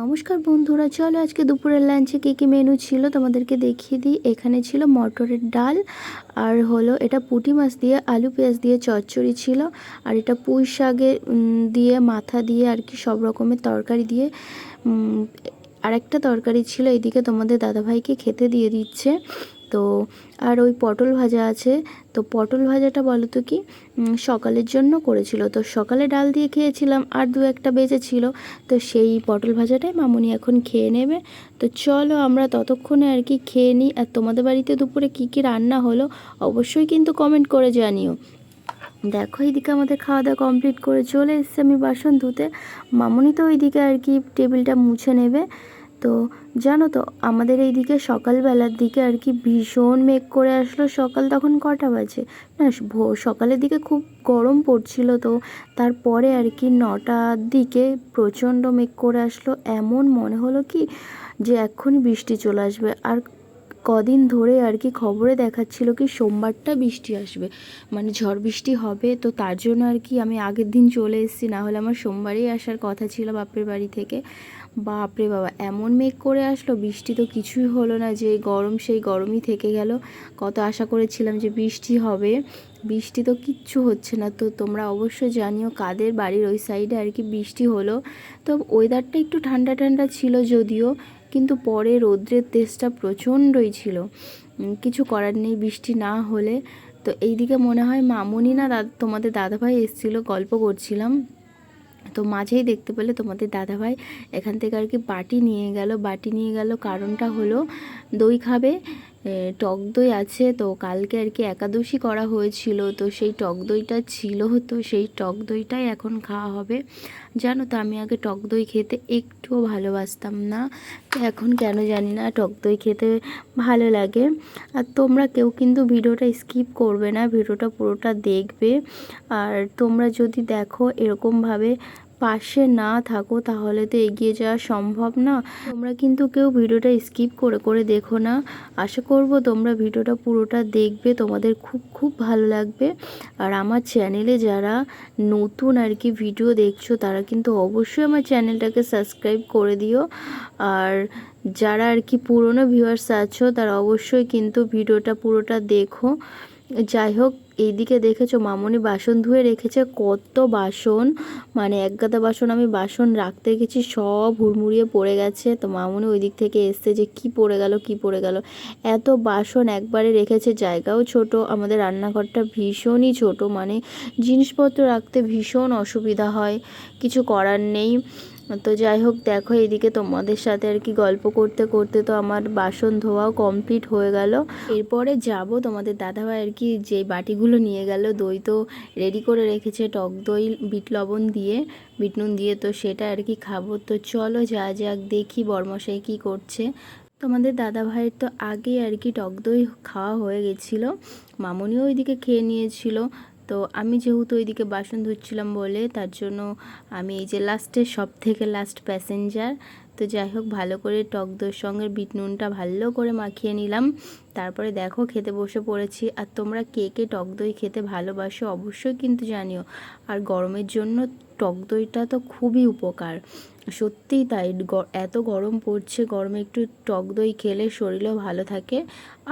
নমস্কার বন্ধুরা, চলো আজকে দুপুরের লাঞ্চে কী কী মেনু ছিল তোমাদেরকে দেখিয়ে দিই। এখানে ছিল মটরের ডাল, আর হলো এটা পুটি মাছ দিয়ে, আলু পেঁয়াজ দিয়ে চচ্চড়ি ছিল, আর এটা পুঁই শাকে দিয়ে, মাথা দিয়ে, আর কি সব রকমের তরকারি দিয়ে আরেকটা তরকারি ছিল এদিকে তোমাদের দাদাভাইকে খেতে দিয়ে দিচ্ছে। তো আর ওই পটল ভাজা আছে। তো পটল ভাজাটা বলো তো কি সকালের জন্য করেছিল। তো সকালে ডাল দিয়ে খেয়েছিলাম আর দু একটা বেঁচে ছিল। তো সেই পটল ভাজাটাই মামুনি এখন খেয়ে নেবে। তো চলো আমরা ততক্ষণে আর কি খেয়ে নিই। আর তোমাদের বাড়িতে দুপুরে কি কি রান্না হলো অবশ্যই কিন্তু কমেন্ট করে জানিও। দেখো এইদিকে আমাদের খাওয়া দাওয়া কমপ্লিট করে চলে এসেছে আমি বাসন ধুতে। মামুনি তো ওইদিকে আর কি টেবিলটা মুছে নেবে। তো জানো তো, আমাদের এই দিকে সকালবেলার দিকে আর কি ভীষণ মেঘ করে আসলো। সকাল তখন কটা বাজে? না সকালের দিকে খুব গরম পড়ছিল তো। তারপরে আর কি নটার দিকে প্রচণ্ড মেঘ করে আসলো। এমন মনে হলো কি যে এক্ষুনি বৃষ্টি চলে আসবে। আর কদিন ধরে আর কি খবরে দেখাচ্ছিল কি সোমবারটা বৃষ্টি আসবে। মানে ঝড় বৃষ্টি হবে, তো তার জন্য আর কি আমি আগের দিন চলে এসেছি, না হলে আমার সোমবারেই আসার কথা ছিল বাপের বাড়ি থেকে। বাপরে বাবা, এমন মেঘ করে আসলো, বৃষ্টি তো কিছুই হলো না যে গরম সেই গরমই থেকে গেল। কত আশা করেছিলাম যে বৃষ্টি হবে, বৃষ্টি তো কিচ্ছু হচ্ছে না। তো তোমরা অবশ্যই জানিও কাদের বাড়ির ওই সাইডে আর কি বৃষ্টি হলো। তো ওয়েদারটা একটু ঠান্ডা ঠান্ডা ছিল যদিও কিন্তু পরে রৌদ্রের তেজটা প্রচণ্ডই ছিল। কিছু করার নেই, বৃষ্টি না হলে। তো এইদিকে মনে হয় মামুনি না দাদা তোমাদের দাদাভাই এসেছিল, গল্প করছিলাম। তো মাঝেই দেখতে পেলে তোমাদের দাদাভাই এখান থেকে আর কি বাটি নিয়ে গেল। বাটি নিয়ে গেল কারণটা হলো দই খাবে টক দই আছে তো কালকে আর কি একাদশী করা হয়েছিল, তো সেই টক দইটা ছিল, তো সেই টক দইটাই এখন খাওয়া হবে। জানো তো আমি আগে টক দই খেতে একটুও ভালোবাসতাম না এখন কেন জানি না টক দই খেতে ভালো লাগে। আর তোমরা কেউ কিন্তু ভিডিওটা স্কিপ করবে না, ভিডিওটা পুরোটা দেখবে। আর তোমরা যদি দেখো এরকমভাবে পাশে না থাকো তাহলে তো এগিয়ে যাওয়া সম্ভব না। তোমরা কিন্তু কেউ ভিডিওটা স্কিপ করে করে দেখো না। আশা করব তোমরা ভিডিওটা পুরোটা দেখবে, তোমাদের খুব খুব ভালো লাগবে। আর আমার চ্যানেলে যারা নতুন আর কি ভিডিও দেখছ, তারা কিন্তু অবশ্যই আমার চ্যানেলটাকে সাবস্ক্রাইব করে দিও। আর যারা আর কি পুরনো ভিউয়ার্স আছো, তারা অবশ্যই কিন্তু ভিডিওটা পুরোটা দেখো। যাই হোক এইদিকে দেখেছ, মামনি বাসন ধুয়ে রেখেছে, কত বাসন। মানে এক গাদা বাসন আমি বাসন রাখতে গেছি, সব হুড়মুড়িয়ে পড়ে গেছে। তো মামনি ওই দিক থেকে এসছে যে কি পড়ে গেল, কি পড়ে গেল। এত বাসন একবারে রেখেছে, জায়গাও ছোট, আমাদের রান্নাঘরটা ভীষণই ছোট। মানে জিনিসপত্র রাখতে ভীষণ অসুবিধা হয়, কিছু করার নেই। তো যাই হোক, দেখো এদিকে তোমাদের সাথে আর কি গল্প করতে করতে তো আমার বাসন ধোয়াও কমপ্লিট হয়ে গেল। এরপরে যাব তোমাদের দাদাভাই আর কি যে বাটিগুলো নিয়ে গেল, দই তো রেডি করে রেখেছে, টক দই, বিট লবণ দিয়ে, বিট নুন দিয়ে তো সেটা আর কি খাব। তো চলো যা যাক, দেখি বর্মশাই কি করছে। তোমাদের দাদা ভাইয়ের তো আগে আর কি টক দই খাওয়া হয়ে গেছিল, মামনিও ওইদিকে খেয়ে নিয়েছিল। তো আমি যেহেতু ওইদিকে বাসন ধুচ্ছিলাম বলে, তার জন্য আমি এই যে লাস্টে সব থেকে লাস্ট প্যাসেঞ্জার তো যাই হোক, ভালো করে টক দইয়ের সঙ্গে বিট নুনটা ভালো করে মাখিয়ে নিলাম। তারপরে দেখো খেতে বসে পড়েছি। আর তোমরা কে কে টক দই খেতে ভালোবাসো অবশ্যই কিন্তু জানিও। আর গরমের জন্য টক দইটা তো খুবই উপকার। সত্যিই তাই এত গরম পড়ছে, গরমে একটু টক দই খেলে শরীরও ভালো থাকে।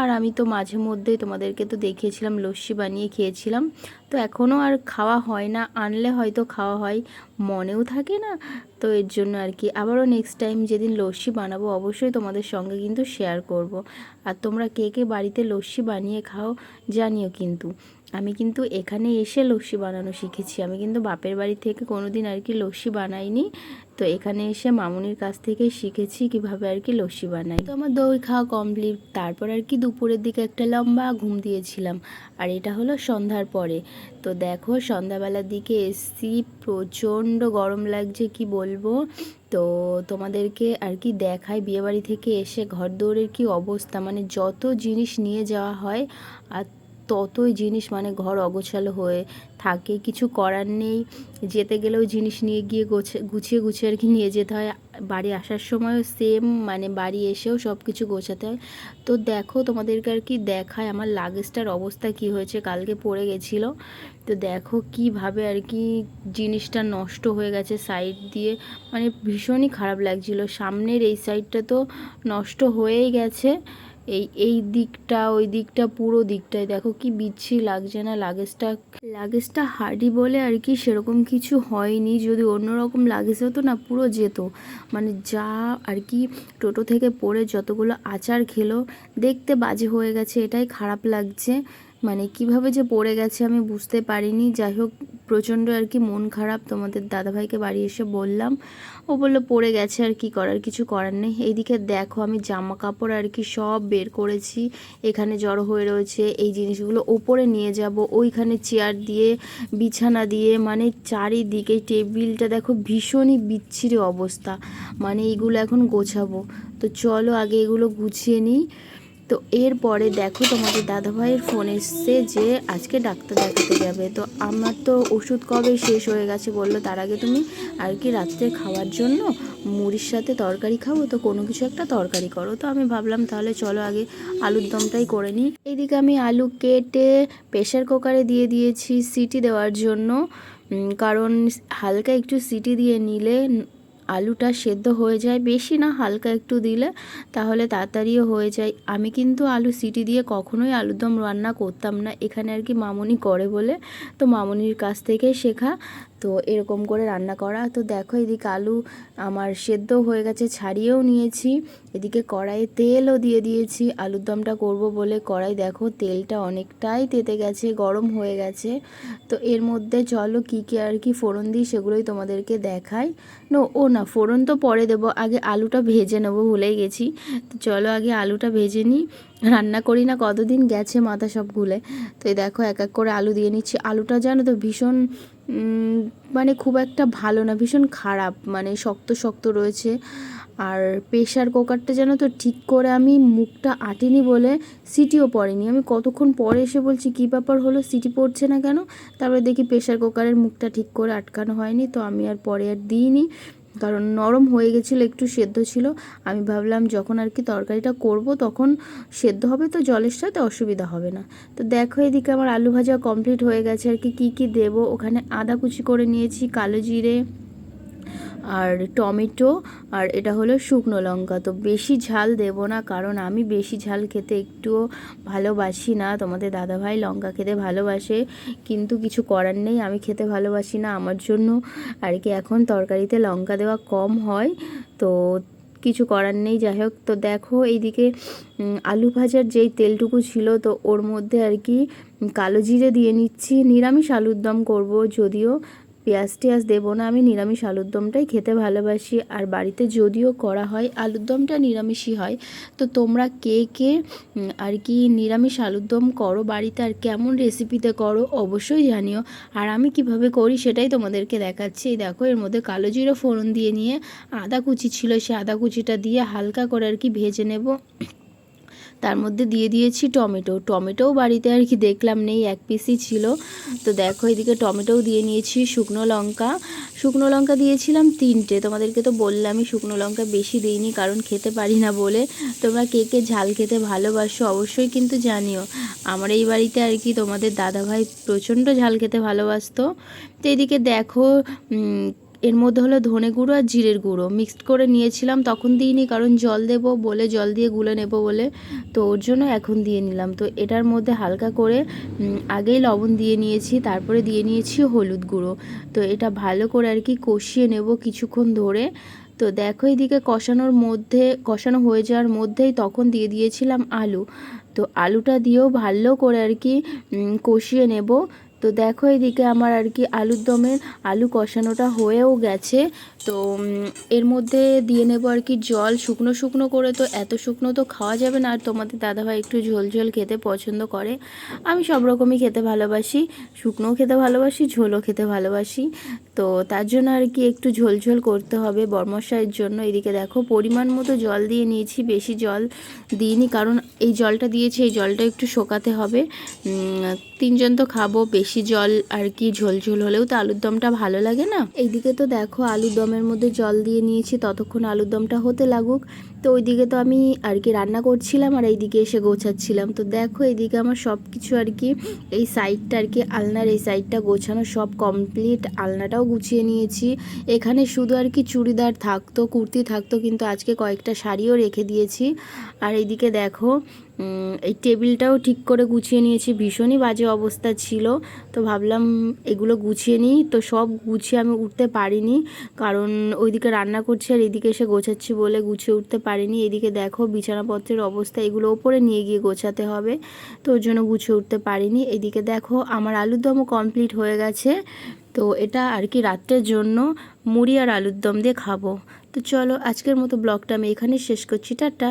আর আমি তো মাঝে মধ্যেই তোমাদেরকে তো দেখিয়েছিলাম, লস্যি বানিয়ে খেয়েছিলাম। তো এখনও আর খাওয়া হয় না, আনলে হয়তো খাওয়া হয়, মনেও থাকে না। তো এর জন্য আর কি, আবারও নেক্সট টাইম যেদিন লস্যি বানাবো অবশ্যই তোমাদের সঙ্গে কিন্তু শেয়ার করব। আর তোমরা কে কে বাড়িতে লস্যি বানিয়ে খাও জানিও কিন্তু। আমি কিন্তু এখানে এসে লস্যি বানানো শিখেছি। আমি কিন্তু বাপের বাড়ি থেকে কোনো দিন আর কি লস্যি বানাইনি। তো এখানে এসে মামুনির কাছ থেকে শিখেছি কীভাবে আর কি লস্যি বানাই। তো আমার দই খাওয়া কমপ্লিট তারপর আর কি দুপুরের দিকে একটা লম্বা ঘুম দিয়েছিলাম। আর এটা হলো সন্ধ্যার পরে। তো দেখো সন্ধ্যাবেলার দিকে এসছি, প্রচণ্ড গরম লাগছে, কি বলব? তো তোমাদেরকে আর কি দেখায় বিয়েবাড়ি থেকে এসে ঘর দৌড়ের কি অবস্থা? মানে যত জিনিস নিয়ে যাওয়া হয়, আর ততই জিনিস মানে ঘর অগোছালো হয়ে থাকে। কিছু করার নেই। যেতে গেলেও জিনিস নিয়ে গিয়ে গোছে, গুছিয়ে গুছিয়ে আর কি নিয়ে যেতে হয়। বাড়ি আসার সময়ও সেম মানে বাড়ি এসেও সব কিছু গোছাতে হয়। তো দেখো তোমাদেরকে আর কি দেখায় আমার লাগেজটার অবস্থা কি হয়েছে। কালকে পড়ে গেছিল। তো দেখো কীভাবে আর কি জিনিসটা নষ্ট হয়ে গেছে সাইড দিয়ে। মানে ভীষণই খারাপ লাগছিল। সামনের এই সাইডটা তো নষ্ট হয়েই গেছে। এই এই দিকটা, ওই দিকটা, পুরো দিকটাই দেখো কি বিচ্ছি লাগছে না। লাগেজটা লাগেজটা হার্ডি বলে আর কি সেরকম কিছু হয়নি। যদি অন্যরকম লাগেজ হতো না, পুরো যেত। মানে যা আর কি টোটো থেকে পড়ে যতগুলো আচার খেলো, দেখতে বাজে হয়ে গেছে, এটাই খারাপ লাগছে। মানে কীভাবে যে পড়ে গেছে আমি বুঝতে পারিনি। যাই হোক, প্রচণ্ড আর কি মন খারাপ তোমাদের দাদাভাইকে বাড়ি এসে বললাম। ও বলল, পড়ে গেছে আর কি করার, কিছু করার নেই। এইদিকে দেখো, আমি জামা কাপড় আর কি সব বের করেছি। এখানে জড়ো হয়ে রয়েছে এই জিনিসগুলো। ওপরে নিয়ে যাব, ওইখানে চেয়ার দিয়ে, বিছানা দিয়ে মানে চারিদিকে টেবিলটা দেখো, ভীষণই বিচ্ছিরি অবস্থা। মানে এইগুলো এখন গোছাবো। তো চলো আগে এগুলো গুছিয়ে নিই। তো এরপরে দেখো তোমাদের দাদাভাইয়ের ফোন এসছে যে আজকে ডাক্তার দেখাতে যাবে। তো আমার তো ওষুধ কবে শেষ হয়ে গেছে বলল তার আগে তুমি আর কি রাত্রে খাওয়ার জন্য মুড়ির সাথে তরকারি খাব, তো কোনো কিছু একটা তরকারি করো। তো আমি ভাবলাম তাহলে চলো আগে আলুর দমটাই করে নিই। এদিকে আমি আলু কেটে প্রেশার কুকারে দিয়ে দিয়েছি সিটি দেওয়ার জন্য। কারণ হালকা একটু সিটি দিয়ে নিলে আলুটা সেদ্ধ হয়ে যায়, বেশি না, হালকা একটু দিলে তাহলে তাড়াতাড়িও হয়ে যায়। আমি কিন্তু আলু সিটি দিয়ে কখনোই আলুর দম রান্না করতাম না। এখানে আর কি মামনি করে বলে। তো মামনির কাছ থেকে শেখা। তো এরকম করে রান্না করা। তো দেখো এদিকে আলু আমার সেদ্ধ হয়ে গেছে, ছাড়িয়েও নিয়েছি। এদিকে কড়াইয়ে তেলও দিয়ে দিয়েছি। আলুর দমটা করব বলে কড়াই দেখো তেলটা অনেকটাই তেতে গেছে, গরম হয়ে গেছে। তো এর মধ্যে চলো কী কী আর কি ফোড়ন দিই সেগুলোই তোমাদেরকে দেখাই। নো, ও না, ফোড়ন তো পরে দেবো। আগে আলুটা ভেজে নেব, ভুলেই গেছি। তো চলো আগে আলুটা ভেজে নিই। রান্না করি না, কতদিন গেছে মাথা সব গুলে। তো দেখো এক এক করে আলু দিয়ে নিচ্ছি। আলুটা জানো তো ভীষণ মানে খুব একটা ভালো না, ভীষণ খারাপ মানে শক্ত শক্ত রয়েছে। আর প্রেশার কুকারটা যেন তো ঠিক করে আমি মুখটা আটিনি বলে সিটিও পড়েনি। আমি কতক্ষণ পরে এসে বলছি, কী ব্যাপার হলো? সিটি পড়ছে না কেন? তারপরে দেখি প্রেশার কুকারের মুখটা ঠিক করে আটকানো হয়নি, তো আমি আর পরে আর দিইনি। কারণ নরম হয়ে গেছিল, একটু সেদ্ধ ছিল। আমি ভাবলাম যখন আর কি তরকারিটা করব তখন সেদ্ধ হবে তো জলের সাথে, অসুবিধা হবে না। তো দেখো এদিকে আমার আলু ভাজা কমপ্লিট হয়ে গেছে। আর কি, কী কী দেবো? ওখানে আদা কুচি করে নিয়েছি, কালো জিরে আর টমেটো, আর এটা হলো শুকনো লঙ্কা। তো বেশি ঝাল দেব না, কারণ আমি বেশি ঝাল খেতে একটুও ভালোবাসি না। তোমাদের দাদাভাই লঙ্কা খেতে ভালোবাসে, কিন্তু কিছু করার নেই। আমি খেতে ভালোবাসি না আমার জন্য। আর কি এখন তরকারিতে লঙ্কা দেওয়া কম হয়, তো কিছু করার নেই। যাই হোক, তো দেখো এইদিকে আলু ভাজার যেই তেলটুকু ছিল, তো ওর মধ্যে আর কি কালো জিরে দিয়ে নিচ্ছি। নিরামিষ আলুর দম করব, যদিও পেঁয়াজ টেয়াজ দেবো না, আমি নিরামিষ আলুর দমটাই খেতে ভালোবাসি। আর বাড়িতে যদিও করা হয়, আলুর দমটা নিরামিষই হয়। তো তোমরা কে কে আর কি নিরামিষ আলুর দম করো বাড়িতে আর কেমন রেসিপিতে করো অবশ্যই জানিও। আর আমি কীভাবে করি সেটাই তোমাদেরকে দেখাচ্ছি। এই দেখো, এর মধ্যে কালো জিরো ফোড়ন দিয়ে নিয়ে আদা কুচি ছিল, সে আদা কুচিটা দিয়ে হালকা করে আর কি ভেজে নেব। তার মধ্যে দিয়ে দিয়েছি টমেটো। টমেটোও বাড়িতে আর কি দেখলাম নেই, এক পিসই ছিল। তো দেখো এদিকে টমেটোও দিয়ে নিয়েছি শুকনো লঙ্কা। শুকনো লঙ্কা দিয়েছিলাম তিনটে, তোমাদেরকে তো বললামই শুকনো লঙ্কা বেশি দিইনি, কারণ খেতে পারি না বলে। তোমরা কে কে ঝাল খেতে ভালোবাসো অবশ্যই কিন্তু জানিও। আমার এই বাড়িতে আর কি তোমাদের দাদাভাই প্রচণ্ড ঝাল খেতে ভালোবাসতো। তো এদিকে দেখো এর মধ্যে হলো ধনে গুঁড়ো আর জিরের গুঁড়ো। মিক্সড করে নিয়েছিলাম, তখন দিইনি, কারণ জল দেব বলে, জল দিয়ে গুলে নেব বলে, তো ওর জন্য এখন দিয়ে নিলাম। তো এটার মধ্যে হালকা করে আগেই লবণ দিয়ে নিয়েছি, তারপরে দিয়ে নিয়েছি হলুদ গুঁড়ো। তো এটা ভালো করে আর কি কষিয়ে নেব কিছুক্ষণ ধরে। তো দেখো এদিকে কষানোর মধ্যে, কষানো হয়ে যাওয়ার মধ্যেই তখন দিয়ে দিয়েছিলাম আলু। তো আলুটা দিয়েও ভালো করে আর কি কষিয়ে নেব। তো দেখো এদিকে আমার আর কি আলুর দমের আলু কষানোটা হয়েও গেছে। তো এর মধ্যে দিয়ে নেব আর কি জল, শুকনো শুকনো করে তো এত শুকনো তো খাওয়া যাবে না। আর তোমাদের দাদাভাই একটু ঝোল ঝোল খেতে পছন্দ করে। আমি সব রকমই খেতে ভালোবাসি, শুকনোও খেতে ভালোবাসি, ঝোলও খেতে ভালোবাসি। তো তার জন্য আর কি একটু ঝোল ঝোল করতে হবে বর্মশাইয়ের জন্য। এদিকে দেখো পরিমাণ মতো জল দিয়ে নিয়েছি, বেশি জল দিইনি। কারণ এই জলটা দিয়েছি, এই জলটা একটু শোকাতে হবে। তিনজন তো খাব, বেশি জল আর কি ঝোল ঝোল হলেও তো আলুর দমটা ভালো লাগে না? এইদিকে তো দেখো আলুর দমের মধ্যে জল দিয়ে নিয়েছি, ততক্ষণ আলুর দমটা হতে লাগুক। তো ওইদিকে তো আমি আর কি রান্না করছিলাম আর এইদিকে এসে গোছাচ্ছিলাম। তো দেখো এইদিকে আমার সব কিছু আর কি, এই সাইডটা আর কি, আলনার এই সাইডটা গোছানো সব কমপ্লিট। আলনাটাও গুছিয়ে নিয়েছি। এখানে শুধু আর কি চুড়িদার থাকতো, কুর্তি থাকতো, কিন্তু আজকে কয়েকটা শাড়িও রেখে দিয়েছি। আর এইদিকে দেখো এই টেবিলটাও ঠিক করে গুছিয়ে নিয়েছি। ভীষণই বাজে অবস্থা ছিল। তো ভাবলাম এগুলো গুছিয়ে নিই। তো সব গুছিয়ে আমি উঠতে পারিনি। কারণ ওইদিকে রান্না করছি আর এদিকে এসে গোছাচ্ছি বলে গুছিয়ে উঠতে পারিনি। এদিকে দেখো বিছানাপত্রের অবস্থা, এগুলো ওপরে নিয়ে গিয়ে গোছাতে হবে। তো ওর জন্য গুছিয়ে উঠতে পারিনি। এদিকে দেখো আমার আলুর দমও কমপ্লিট হয়ে গেছে। তো এটা আর কি রাত্রের জন্য মুড়ি আর আলুর দম দিয়ে খাব। তো চলো আজকের মতো ব্লগটা আমি এখানে শেষ করছি। টাটা।